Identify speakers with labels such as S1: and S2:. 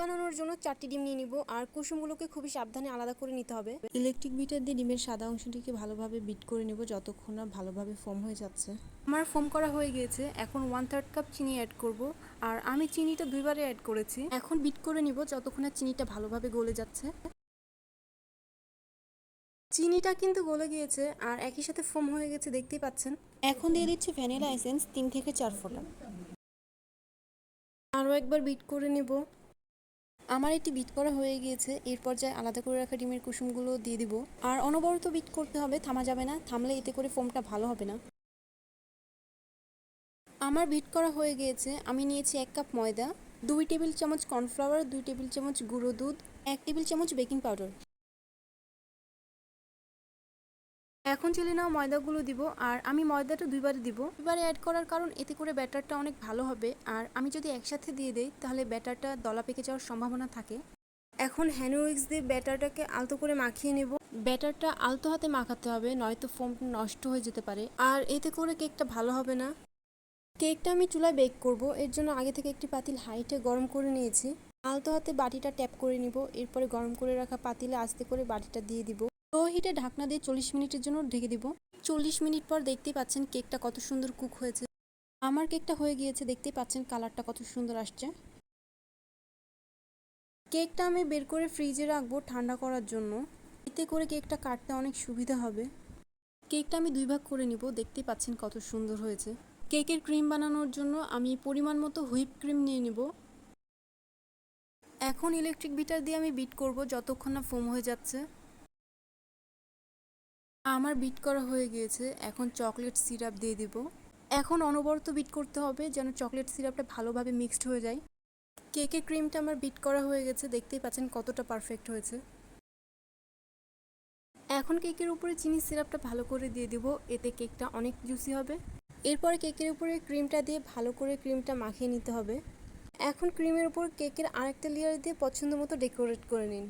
S1: বানানোর জন্য চারটি ডিম নিয়ে নিব আর কুসুমগুলোকে খুবই সাবধানে আলাদা করে নিতে হবে।
S2: ইলেকট্রিক বিটার দিয়ে ডিমের সাদা অংশটিকে ভালোভাবে বিট করে নেব যতক্ষণ না ভালোভাবে ফোম হয়ে যাচ্ছে।
S1: আমার ফোম করা হয়ে গিয়েছে এখন ওয়ান থার্ড কাপ চিনি অ্যাড করব আর আমি চিনিটা দুইবারে অ্যাড করেছি। এখন বিট করে নিব যতক্ষণ না চিনিটা ভালোভাবে গলে যাচ্ছে। চিনিটা কিন্তু গলে গিয়েছে আর একই সাথে ফোম হয়ে গেছে দেখতেই পাচ্ছেন।
S2: এখন দিয়ে দিচ্ছি ভ্যানিলা এসেন্স তিন থেকে চার ফোঁটা।
S1: আরও একবার বিট করে নেব।
S2: আমার এটি বিট করা হয়ে গিয়েছে, এর পর্যায়ে আলাদা করে রাখা ডিমের কুসুমগুলো দিয়ে দিব। আর অনবরত বিট করতে হবে, থামা যাবে না, থামলে এতে করে ফোমটা ভালো হবে না। আমার বিট করা হয়ে গিয়েছে, আমি নিয়েছি এক কাপ ময়দা, দুই টেবিল চামচ কর্নফ্লাওয়ার দুই টেবিল চামচ গুঁড়ো দুধ, এক টেবিল চামচ বেকিং পাউডার
S1: এখন চেলে নাও ময়দাগুলো দিব, আর আমি ময়দাটা দুইবারে দিব। দুইবারে অ্যাড করার কারণ এতে করে ব্যাটারটা অনেক ভালো হবে, আর আমি যদি একসাথে দিয়ে দেই তাহলে ব্যাটারটা দলা পেকে যাওয়ার সম্ভাবনা থাকে। এখন হ্যান্ডউইক্স দিয়ে ব্যাটারটাকে আলতো করে মাখিয়ে নেব।
S2: ব্যাটারটা আলতো হাতে মাখাতে হবে, নয়তো ফোম নষ্ট হয়ে যেতে পারে।
S1: আর এতে করে কেকটা ভালো হবে না।
S2: কেকটা আমি চুলায় বেক করব, এর জন্য আগে থেকে একটি পাতিল হাইটে গরম করে নিয়েছি। আলতো হাতে বাটিটা ট্যাপ করে নিব, এরপরে গরম করে রাখা পাতিলে আস্তে করে বাটিটা দিয়ে দিব। লো হিটে ঢাকনা দিয়ে চল্লিশ মিনিটের জন্য ঢেকে দিব। চল্লিশ মিনিট পর দেখতেই পাচ্ছেন কেকটা কত সুন্দর কুক হয়েছে। আমার কেকটা হয়ে গিয়েছে, দেখতেই পাচ্ছেন কালারটা কত সুন্দর আসছে। কেকটা আমি বের করে ফ্রিজে রাখব ঠান্ডা করার জন্য। এতে করে কেকটা কাটতে অনেক সুবিধা হবে। কেকটা আমি দুই ভাগ করে নিব, দেখতেই পাচ্ছেন কত সুন্দর হয়েছে। কেকের ক্রিম বানানোর জন্য আমি পরিমাণ মতো হুইপ ক্রিম নিয়ে নিব।
S1: এখন ইলেকট্রিক বিটার দিয়ে আমি বিট করব, যতক্ষণ না ফোম হয়ে যাচ্ছে।
S2: আমার বিট করা হয়ে গিয়েছে, এখন চকলেট সিরাপ দিয়ে দিব। এখন অনবরত বিট করতে হবে যেন চকলেট সিরাপটা ভালোভাবে মিক্সড হয়ে যায়। কেকের ক্রিমটা আমার বিট করা হয়ে গেছে, দেখতেই পাচ্ছেন কতটা পারফেক্ট হয়েছে।
S1: এখন কেকের উপরে চিনি সিরাপটা ভালো করে দিয়ে দিব, এতে কেকটা অনেক জুসি হবে।
S2: এরপরে কেকের উপরে ক্রিমটা দিয়ে ভালো করে ক্রিমটা মাখিয়ে নিতে হবে।
S1: এখন ক্রিমের উপর কেকের আরেকটা লেয়ার দিয়ে পছন্দ মতো ডেকোরেট করে নিন।